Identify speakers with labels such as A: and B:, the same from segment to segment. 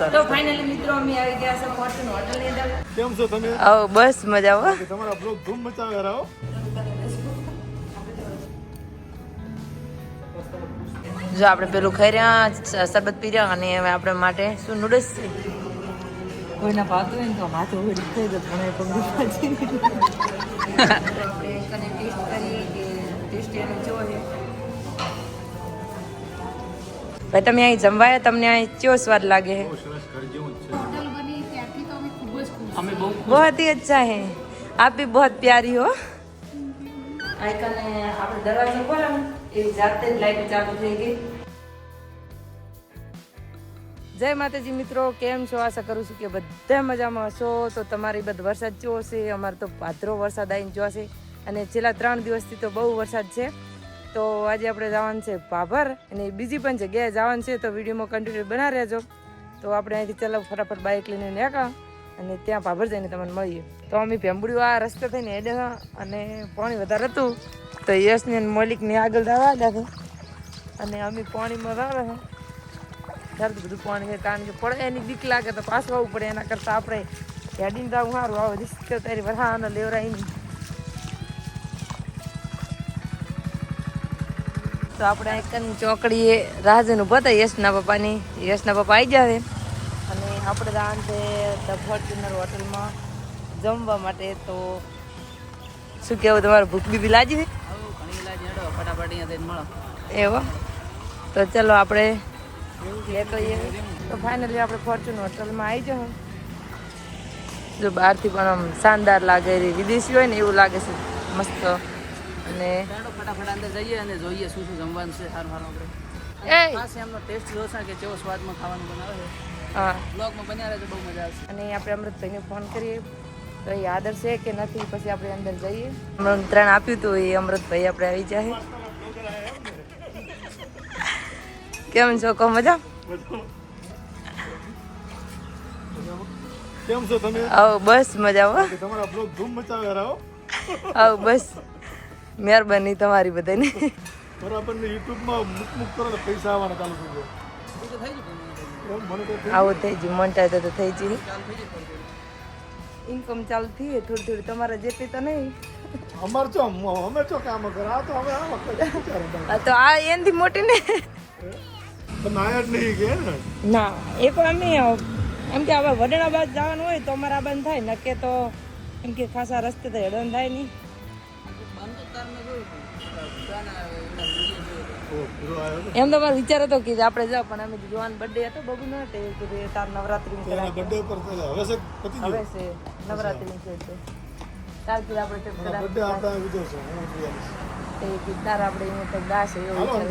A: તો ફાઇનલી મિત્રો અમે આવી ગયા છે ફોર્ચ્યુન હોટલની અંદર.
B: કેમ છો તમે?
A: આવો બસ મજા આવો
B: તમારા બ્લોગ ધૂમ મચાવે રહો
A: જો આપણે પેલું ખાઈ રહ્યા શરબત પી રહ્યા અને હવે આપણે માટે શું નૂડલ્સ છે? કોઈના ભાગતું હોય ને તો હાથ ઉડી થઈ જાય પણ એ પગલું પાછી આપણે ટેસ્ટ કરી જોઈએ ટેસ્ટ એનો છે. ભાઈ તમે અહીં જમવાયા તમને અહીં કયો સ્વાદ લાગે?
B: બહુ
A: અચ્છા હે. આપ બી બહુ પ્યારી હો. આઈકાને જય માતાજી મિત્રો કેમ છો? આશા કરું છું કે બધા મજામાં હશો. તો તમારી બધ વરસાદ ચો અમારે તો પાત્રો વરસાદ આવીને જોશે અને છેલ્લા ત્રણ દિવસથી તો બહુ વરસાદ છે. તો આજે આપણે જવાનું છે ભાભર અને બીજી પણ જગ્યાએ જવાનું છે, તો વિડીયોમાં કન્ટિન્યુ બના રહેજો. તો આપણે અહીંથી ચાલો ફટાફટ બાઇક લઈને નીકળા અને ત્યાં ભાભર જઈને તમને મળીએ. તો અમે ભેંબડ્યું આ રસ્તે થઈને હેડે અને પાણી વધારે હતું. તો યશને અને મલિકને આગળ દાવા હતા અને અમે પાણીમાં રહે ત્યારે તો બધું પાણી છે, કારણ કે પડે એની બીક લાગે તો પાછું આવવું પડે. એના કરતાં આપણે હેડીને જવું સારું. આવે રિસ્ક તારી વરસાદ લેવરાય તો આપણે એક ચોકડીએ રાહ જોઈને ઊભા હતા યશના પપ્પાની. યશના પપ્પા આવી જાવે અને આપણે છે ધ ફોર્ચ્યુનર હોટલમાં જમવા માટે તો શું કેવું તમારું ભૂખ બીબી લાજી છે? એવો? તો ચલો આપણે તો ફાઇનલી આપણે ફોર્ચ્યુન હોટલમાં આવી જાઓ જો બહારથી પણ આમ શાનદાર લાગે વિદેશી હોય ને એવું લાગે છે. મસ્ત અને
C: ફટાફટ અંદર જઈએ અને જોઈએ શું શું જમવાનું છે સારું સારું આપણે.
A: એ
C: ખાસ એમનો ટેસ્ટ જોશે કે કેવો સ્વાદમાં ખાવાનું બનાવે
A: હા.
C: બ્લોગમાં બન્યા રહે તો બહુ મજા આવશે.
A: અને આપણે અમૃતભાઈને ફોન કરીએ. તો એ આદર છે કે નથી પછી આપણે અંદર જઈએ. આમંત્રણ આપ્યું હતું એ અમૃતભાઈ આપણે આવી જાય કેમ છો? કહો મજા?
B: કેમ છો તમે?
A: આવો બસ મજા આવો
B: તમારા બ્લોગ ધૂમ મચાવે રહો.
A: આવો બસ. મહેરબાની તમારી બધાની.
B: બરાબર ને યુટ્યુબમાં મુક મુક કરો પૈસા આવવાના ચાલુ થઈ તો થઈ
A: આવું થઈ ગયું મંટાય તો થઈ ગયું ઇન્કમ ચાલુ થઈ થોડી થોડી તમારે જેટલી તો નહીં.
B: અમાર ચો અમે ચો કામ કરા તો હવે
A: તો આ એનથી મોટી ને.
B: તમે આયા જ નહીં કે ને?
A: ના એ પણ અમે એમ કે હવે વડેણા બાદ જવાનું હોય તો અમારે આ બંધ થાય નકે તો એમ કે ખાસા રસ્તે તો હેડન થાય નહીં. એમ તો વિચાર હતો કે આપણે જાવ પણ અમે જોવાન બર્થડે હતો બબુ નો તે કીધું તાર નવરાત્રી
B: બર્થડે પર હવે છે પતિ ગયો?
A: હવે છે નવરાત્રી છે તો. તાર કીધું આપણે તો
B: એના બર્થડે આપણે વિચાર છે હું જોઈશ
A: એ કીધું તાર આપણે અહીંયા તો દાસ એવું વિચાર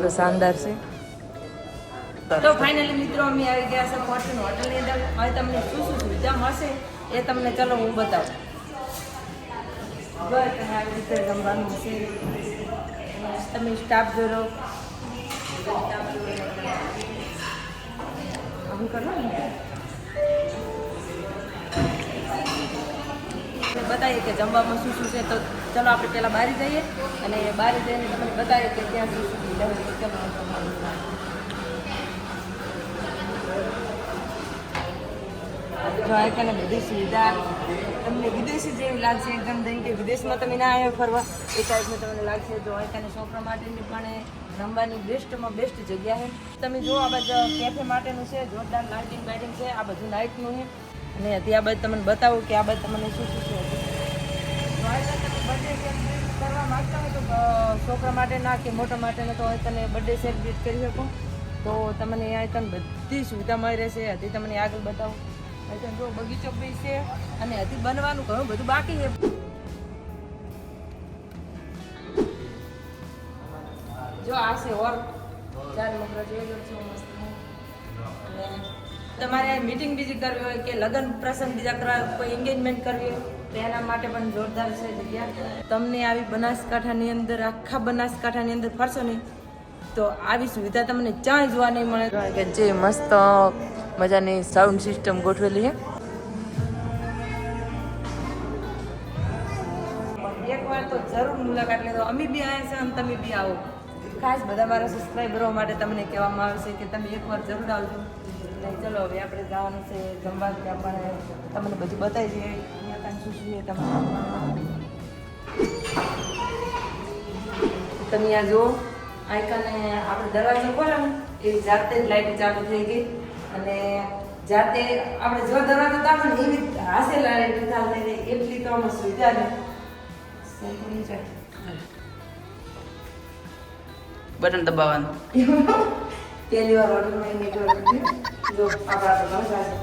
A: તો શાનદાર છે. તો ફાઇનલી મિત્રો અમે આવી ગયા છે ફોર્ચ્યુન હોટલની અંદર. હવે તમને શું શું સુવિધા મળશે એ તમને ચલો હું બતાવું. બસ તમે આવી રીતે જમવાનું છે. તમે સ્ટાફ જોડો. આવું કરો ને. બતાવીએ કે જમવામાં શું શું છે. તો ચલો આપણે પહેલાં બહાર જઈએ અને બહાર જઈને તમને બતાવીએ કે ત્યાં શું શું સુવિધા હોય તો ચલો જો આ કને બધી સુવિધા તમને વિદેશી જેવી લાગશે એકદમ, જેમ કે વિદેશમાં તમે ના આવ્યા ફરવા, એ ટાઈપનું તમને લાગશે જો આ છોકરા માટેની પણ રમવાની બેસ્ટમાં બેસ્ટ જગ્યા છે. તમે જો આ બાજુ કેફે માટેનું છે, જોરદાર લાઇટિંગ બાઇટિંગ છે, આ બધું નાઇટનું છે. અને આ બાજુ તમને બતાવું કે આ બાદ તમને શું શું છે. કરવા માંગતા હોય તો છોકરા માટે ના કે મોટા માટે તો તમે બર્થડે સેલિબ્રેટ કરી શકો. તો તમને અહીંયા તમને બધી સુવિધા મળી રહેશે. હજી તમને આગળ બતાવું. બગીચો બી છે અને હજી બનવાનું ઘણું બધું બાકી છે. જો આ છે ઓર. ચાર મગરા જોઈ છો મસ્ત તમારે મીટિંગ બીજી કરવી હોય કે લગ્ન પ્રસંગ બીજા કરવા કોઈ એન્ગેજમેન્ટ કરવી હોય, તો માટે પણ જોરદાર છે જગ્યા. તમને આવી બનાસકાંઠાની અંદર, આખા બનાસકાંઠાની અંદર ફરશો ને તો આવી સુવિધા તમને ક્યાંય જોવા નહીં મળે. કે જે મસ્ત મજાની સાઉન્ડ સિસ્ટમ ગોઠવેલી છે. એકવાર તો જરૂર મુલાકાત લેજો. અમે બી આવ્યા છે અને તમે બી આવો. ખાસ બધા મારા સબસ્ક્રાઈબરો માટે તમને કહેવામાં આવશે કે તમે એકવાર જરૂર આવજો. એટલે ચલો, હવે આપણે જવાનું છે જમવા કે આપણે તમને બધું બતાવી દઈએ. અહીંયા કાંઈ શું શું તમને તમે આ જુઓ. આઈકાને આપણે દરવાજો ખોલો ને, એ જાતે જ લાઈટ ચાલુ થઈ ગઈ. અને જાતે આપણે જો દરવાજો તાપો ને એવી હાસે લાઈટ ચાલુ થઈ ગઈ એટલી તો અમે સુવિધા ને સેકન્ડ છે
C: બટન દબાવવાનું
A: પહેલી વાર ઓર્ડરમાં નેટવર્ક જો આપણા તો ભાષા છે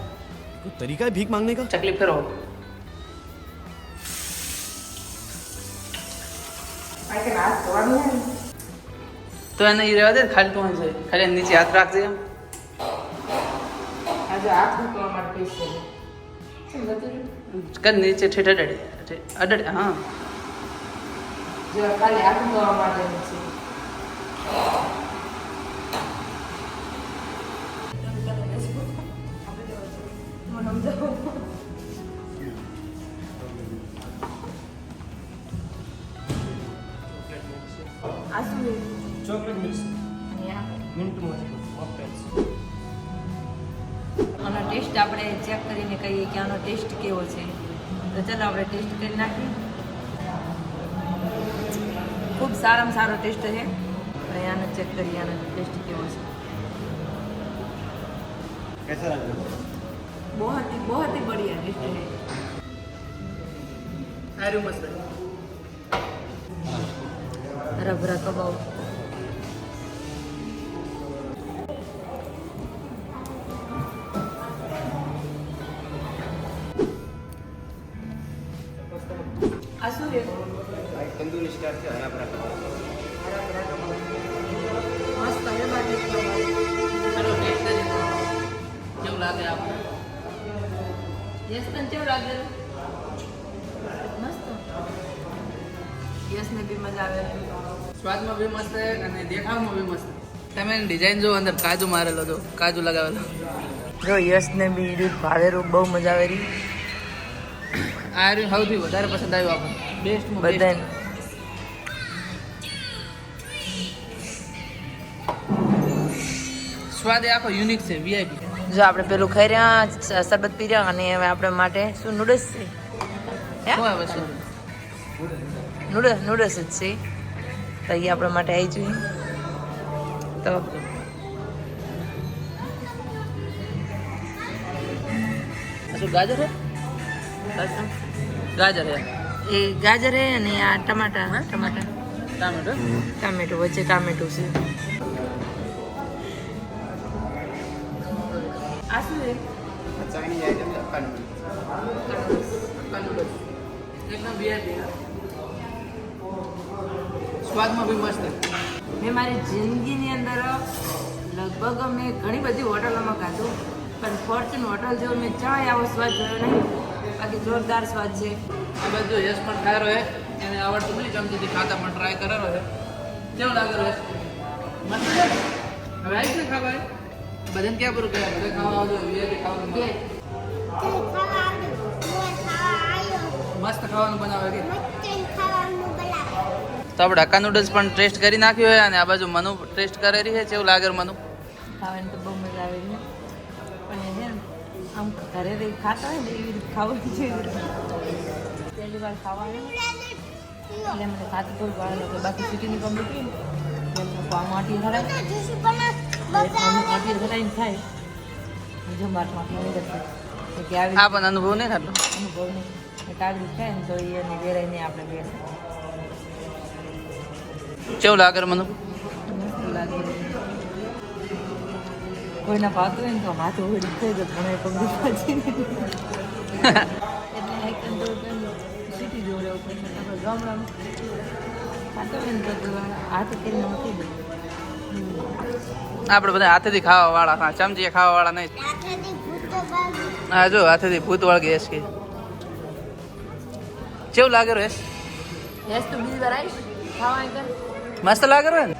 D: कोई तरीका है भीख मांगने का
C: ચકલી ફેરવો
A: આઈકન હાથ ધોવાનું છે ને
C: તો એને ઈ રહેવા દે ને, ખાલી તું છે ખાલી એની નીચે હાથ રાખજે એમ
A: આજે હાથ મૂકવા માટે છે?
C: કદ નીચે હા.
A: જો ખાલી હાથ મૂકવા માટે છે. Chocolate
D: milk mint
A: most taste આપણે ચેક કરીને કહીએ કે આનો ટેસ્ટ કેવો છે. તો ચાલો આપણે ટેસ્ટ કરી નાખીએ. ખૂબ સારામાં સારો ટેસ્ટ છે. અને આનો ચેક કરીએ આનો ટેસ્ટ કેવો છે. બહુ હતી બહુ બઢિયા ટેસ્ટ છે.
C: સારું મસ્ત.
A: હરા ભરા કબાબ. યસ તને કેવું લાગે મસ્ત. યસને બી મજા આવે.
C: સ્વાદમાં બી મસ્ત અને દેખાવમાં બી મસ્ત તમે ડિઝાઇન જો અંદર કાજુ મારેલો હતો કાજુ લગાવેલો.
A: જો યસને બી દૂધ ભાવેરું બહુ મજા આવેલી
C: આ રહ્યું સૌથી વધારે પસંદ આવ્યું આપણે બેસ્ટમાં બેસ્ટ
A: બધાને.
C: સ્વાદ એ આખો યુનિક છે વીઆઈપી
A: જો આપણે પેલું ખાઈ રહ્યા શરબત પી રહ્યા અને હવે આપણે માટે શું નૂડલ્સ છે? નૂડલ્સ નૂડલ્સ જ છે. તો એ આપણા માટે આવી જોઈએ તો
C: શું ગાજર ગાજર?
A: એ ગાજર હે અને આ ટમાટા ટમાટા.
C: ટામેટો?
A: ટામેટું વચ્ચે ટામેટું છે.
D: Chinese item Hakka
C: noodles Hakka સ્વાદમાં બી મસ્ત
A: મેં મારી જિંદગીની અંદર લગભગ મેં ઘણી બધી હોટલોમાં ખાધું પણ ફોર્ચ્યુન હોટલ જેવો મેં ચાય આવો સ્વાદ જોયો નહીં બાકી જોરદાર સ્વાદ છે
C: આ બધું યશ પણ ખાયો હે એને આવડતું નહીં ચમચીથી ખાતા પણ ટ્રાય કરેલો છે કેવું લાગે હે મને હવે આવી ખાવા બધાને ક્યાં પૂરું કર્યા બધા ખાવા આવજો વીઆઈપી ખાવાનું
A: કે
C: મસ્ત ખાવાનું બનાવે કે. તો આપણે હક્કા નૂડલ્સ પણ ટેસ્ટ કરી નાખ્યું હોય અને આ બાજુ મનુ ટેસ્ટ કરેલી છે. કેવું લાગે મનુ?
A: ખાવાની તો બહુ મજા આવે છે. પણ એ છે ને આમ ઘરે રહી ખાતા હોય ને એવી રીતે ખાવું છે. પહેલી વાર ખાવાનું. એટલે મને ખાતું થોડું ભાવે બાકી સિટીની પબ્લિક મૂકી ને એમને આમ આંટી
C: આ પણ અનુભવ નહીં ખાતો
A: અનુભવ નહીં. આવી થાય ને તો એને વેરાય નહીં આપણે બેસે.
C: કેવું લાગે મનુ?
A: કોઈના ભાગતું હોય ને તો માથું ઓગળી થઈ તો ઘણા પગલું પાછી ગામડામાં ખાતો હોય ને તો હાથ કરીને મૂકી દે.
C: આપણે બધા હાથેથી ખાવા વાળા હા ચમચીએ ખાવા વાળા નહીં હા જો હાથેથી ભૂત વળગે એસ કે કેવું લાગે રો
A: યસ તો બીજી વાર આવીશ? ખાવા
C: મસ્ત લાગે રો ને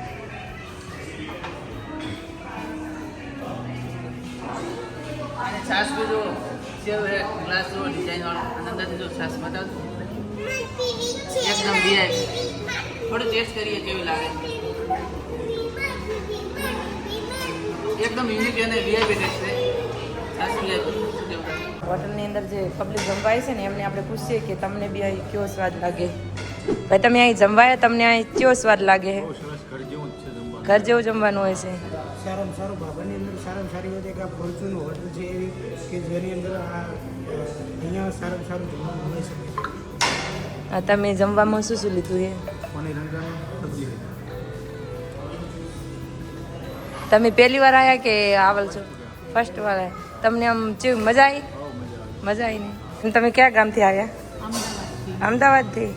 C: છાસ બી જો સેવ હે ગ્લાસ જો ડિઝાઇન વાળો. અને અંદરથી જો છાસ બતાવજો એકદમ વીઆઈપી થોડું ટેસ્ટ કરીએ કેવી લાગે એકદમ યુનિક અને વીઆઈપી ટેસ્ટ છે. સાચું લે શું કેવું થાય?
A: હોટલની અંદર જે પબ્લિક જમવાય છે ને એમને આપણે પૂછીએ કે તમને બી અહીં કયો સ્વાદ લાગે? ભાઈ તમે અહીં જમવાયા તમને અહીં કયો સ્વાદ લાગે?
B: ઘર જેવું છે જમવાનું.
A: ઘર જેવું જમવાનું હોય છે.
E: સારામાં સારું બાબાની અંદર સારામાં સારી વાત એક આ ફોર્ચ્યુન હોટલ છે એવી કે જેની અંદર આ અહીંયા સારામાં સારું જમવાનું હોય
A: છે તમે જમવામાં શું શું લીધું છે?
B: પનીર
A: તમે પહેલી વાર આવ્યા કે આવલ છો? ફર્સ્ટ વાર આવ્યા તમને આમ કેવું મજા આવી? મજા આવી ને? તમે કયા ગામથી આવ્યા અમદાવાદથી.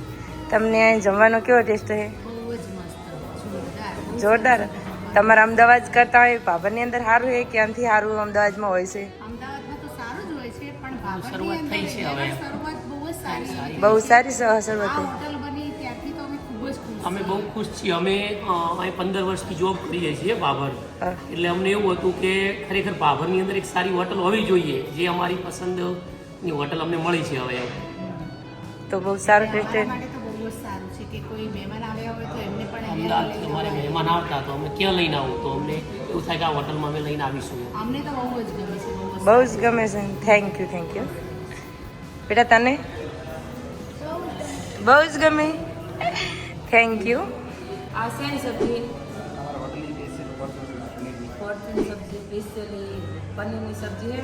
A: તમને અહીં જમવાનો કેવો ટેસ્ટ છે? જોરદાર. તમારા અમદાવાદ કરતા હોય ભાભરની અંદર સારું છે કે આમથી સારું અમદાવાદમાં હોય છે?
F: અમદાવાદમાં તો સારું જ હોય છે પણ ભાભરની અંદર શરૂઆત બહુ સારી
A: બહુ સારી શરૂઆત થઈ.
F: અમે
G: બહુ ખુશ છીએ. અમે અહીં પંદર વર્ષથી જોબ કરીએ છીએ બાબર. એટલે અમને એવું હતું કે ખરેખર બાબરની અંદર એક સારી હોટલ હોવી જોઈએ. જે અમારી પસંદની હોટલ અમને મળી છે હવે.
A: તો બહુ સારું
F: છે કે કોઈ મહેમાન આવ્યા હોય તો એમને પણ અહીંયા
G: અમદાવાદથી અમારે મહેમાન આવતા તો અમે ક્યાં લઈને આવું? તો અમને એવું થાય કે આ હોટલમાં અમે લઈને આવીશું.
F: અમને તો બહુ જ ગમે છે બહુ જ
A: ગમે છે. થેન્ક યુ થેન્ક યુ બેટા તને? બહુ જ ગમે. થેન્ક યુ આ શેની સબ્જી ફોર્ચ્યુન સબ્જી સ્પેશિયલી પનીરની સબ્જી છે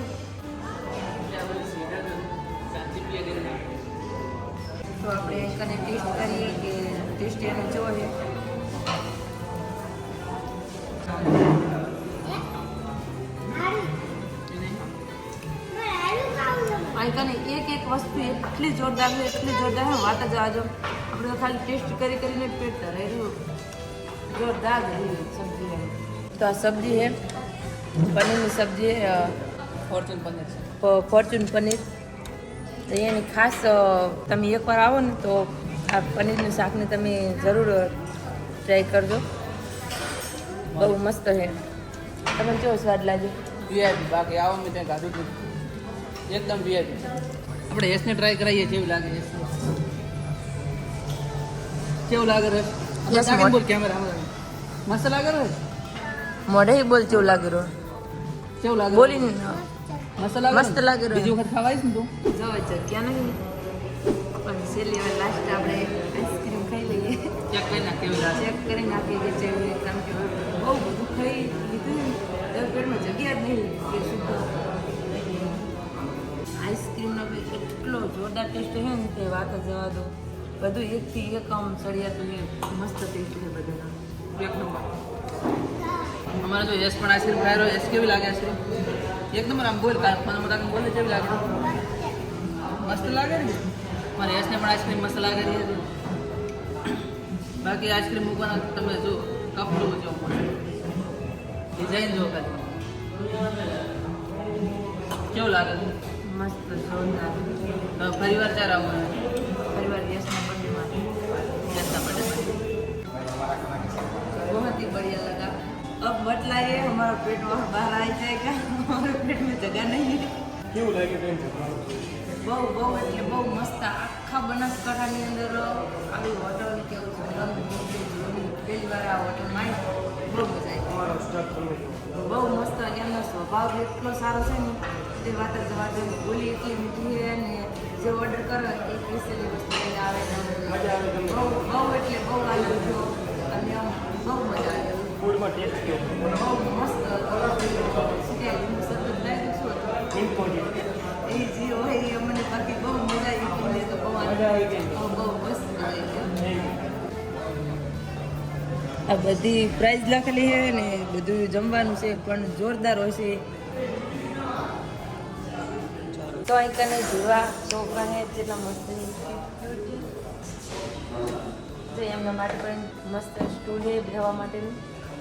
A: તો આપણે કને ટેસ્ટ કરીએ કે ટેસ્ટ એનો કેવો છે અહીં કને એક એક વસ્તુ એટલી જોરદાર છે એટલી જોરદાર છે વાત જ આજો આપણે ખાલી ટેસ્ટ કરી કરીને પેટ ધરાઈ રહ્યું. જોરદાર સબ્જી. તો આ સબ્જી છે પનીરની સબ્જી
C: ફોર્ચ્યુન પનીર છે.
A: ફોર્ચ્યુન પનીર. તો એની ખાસ તમે એકવાર આવો ને તો આ પનીરનું શાકને તમે જરૂર ટ્રાય કરજો. બહુ મસ્ત છે. તમને કેવો સ્વાદ લાગ્યો?
C: વીઆઈપી બાકી આવો મેં ત્યાં ગાધું એકદમ વીઆઈપી આપણે એસને ટ્રાય કરાવીએ જેવી લાગે એસ કેવું લાગે રે?
A: Yes,
C: બોલ કેમેરા મસ્ત લાગે રે?
A: મોઢે બોલ કેવું લાગે રહ્યો
C: કેવું લાગે
A: બોલીને
C: મસ્ત લાગે
A: મસ્ત લાગે રહ્યો
C: બીજી વખત ખાવા આવીશ ને તું?
A: જો જગ્યા નહીં. પણ છેલ્લી વાર લાસ્ટ આપણે આઈસ્ક્રીમ ખાઈ લઈએ.
C: ચેક કરી નાખીએ
A: ચેક કરી નાખીએ કે જેવું કારણ કે બહુ બધું ખાઈ લીધું ને. પેટમાં જગ્યા જ નહીં કે શું આઈસ્ક્રીમનો એટલો જોરદાર ટેસ્ટ છે ને તે વાત જ જવા દો. બધું એકથી એક આમ ચડિયાતું મસ્ત ટેસ્ટ છે બધાના.
C: એક નંબર. અમારે જો યશ પણ આઈસ્ક્રીમ ખાઈ રહ્યો યશ કેવી લાગે છે? એક નંબર આમ બોલ કાલ મને બધા બોલે કેવી લાગે? મસ્ત લાગે ને? મારે યશને પણ આઈસ્ક્રીમ મસ્ત લાગે છે. બાકી આઈસ્ક્રીમ મૂકવાના તમે જો કપ લો જો ડિઝાઇન જો ખાલી. કેવું લાગે?
A: મસ્ત જોરદાર.
C: ફરી વાર ચાર આવો
A: પરિવાર बढ़िया लगा अब बतला ये हमारा पेट वहाँ बाहर आ जाएगा हमारे पेट में जगह नहीं है
B: કેવું લાગે તેમ છે
A: બહુ બહુ એટલે બહુ મસ્ત આખા બનાસકાંઠાની અંદર આવી હોટલ કેવું છે રંગ જોઈ પહેલી વાર આ હોટલમાં આવી બહુ મજા આવી બહુ મસ્ત એમનો સ્વભાવ બી એટલો સારો છે ને તે વાત જ જવા દે બોલી એટલી મીઠી છે ને જે ઓર્ડર કરો એ સ્પેશિયલી વસ્તુ લઈને આવે ને બહુ બહુ એટલે બહુ આનંદ થયો અને આમ બહુ મજા આવી
G: ફૂડમાં ટેસ્ટ કેવો?
A: હું આ બધી પ્રાઇઝ લખેલી છે ને બધું જમવાનું છે, પણ જોરદાર હોય છે. તો અહીં કને જોવા છોકરા હે જેટલા મસ્ત એમના માટે પણ મસ્ત સ્ટૂલ છે બેહવા માટેનું.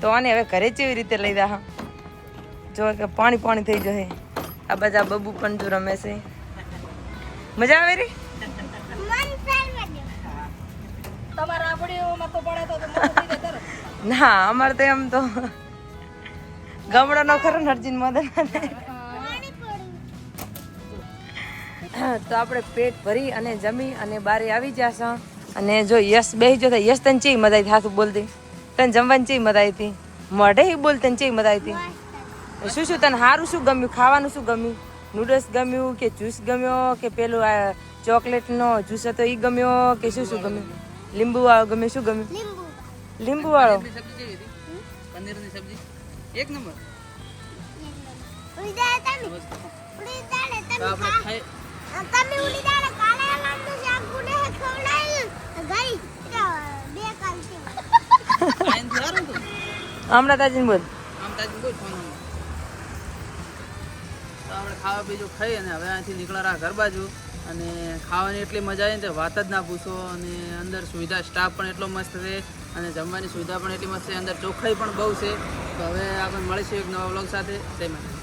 A: તો આને હવે ઘરે કેવી રીતે લઈ દા જો કે પાણી પાણી થઈ જશે. આ બધા બબુ પણ જો રમે છે. મજા આવે રી. ના અમારે તો એમ તો ગામડાનો ખરો ને અર્જુન મદન. તો આપણે પેટ ભરી અને જમી અને બારે આવી જશે અને જો યશ બેસી જો યશ તને ચી મજા હાથું બોલતી તને જમવાની ચેઈ મજા આવી હતી મોઢે બોલ તને ચેય મજા આવી હતી શું શું તને સારું શું ગમ્યું? ખાવાનું શું ગમ્યું? નૂડલ્સ ગમ્યું કે જ્યુસ ગમ્યો કે પેલું આ ચોકલેટનો જ્યુસ હતો એ ગમ્યો કે શું શું ગમ્યું? લીંબુ વાળો ગમ્યું શું ગમ્યું? લીંબુ. વાળો.
C: પનીરની સબ્જી એક નંબર.
H: તમે. ઉડી કાલે અલામનું શાક ગુને ખવડાવ્યું ગઈ બે કાલથી
C: આઈનથી હારું તું
A: હમણાં તાજીને બોલ.
C: આમ તાજી કોઈ ફોન તો આપણે ખાવા બીજું ખાઈ અને હવે અહીંથી નીકળ્યા ઘર બાજુ અને ખાવાની એટલી મજા આવી ને વાત જ ના પૂછો. અને અંદર સુવિધા સ્ટાફ પણ એટલો મસ્ત છે. અને જમવાની સુવિધા પણ એટલી મસ્ત છે. અંદર ચોખ્ખાઈ પણ બહુ છે. તો હવે આપણે મળીશું એક નવા બ્લોગ સાથે. જય માતા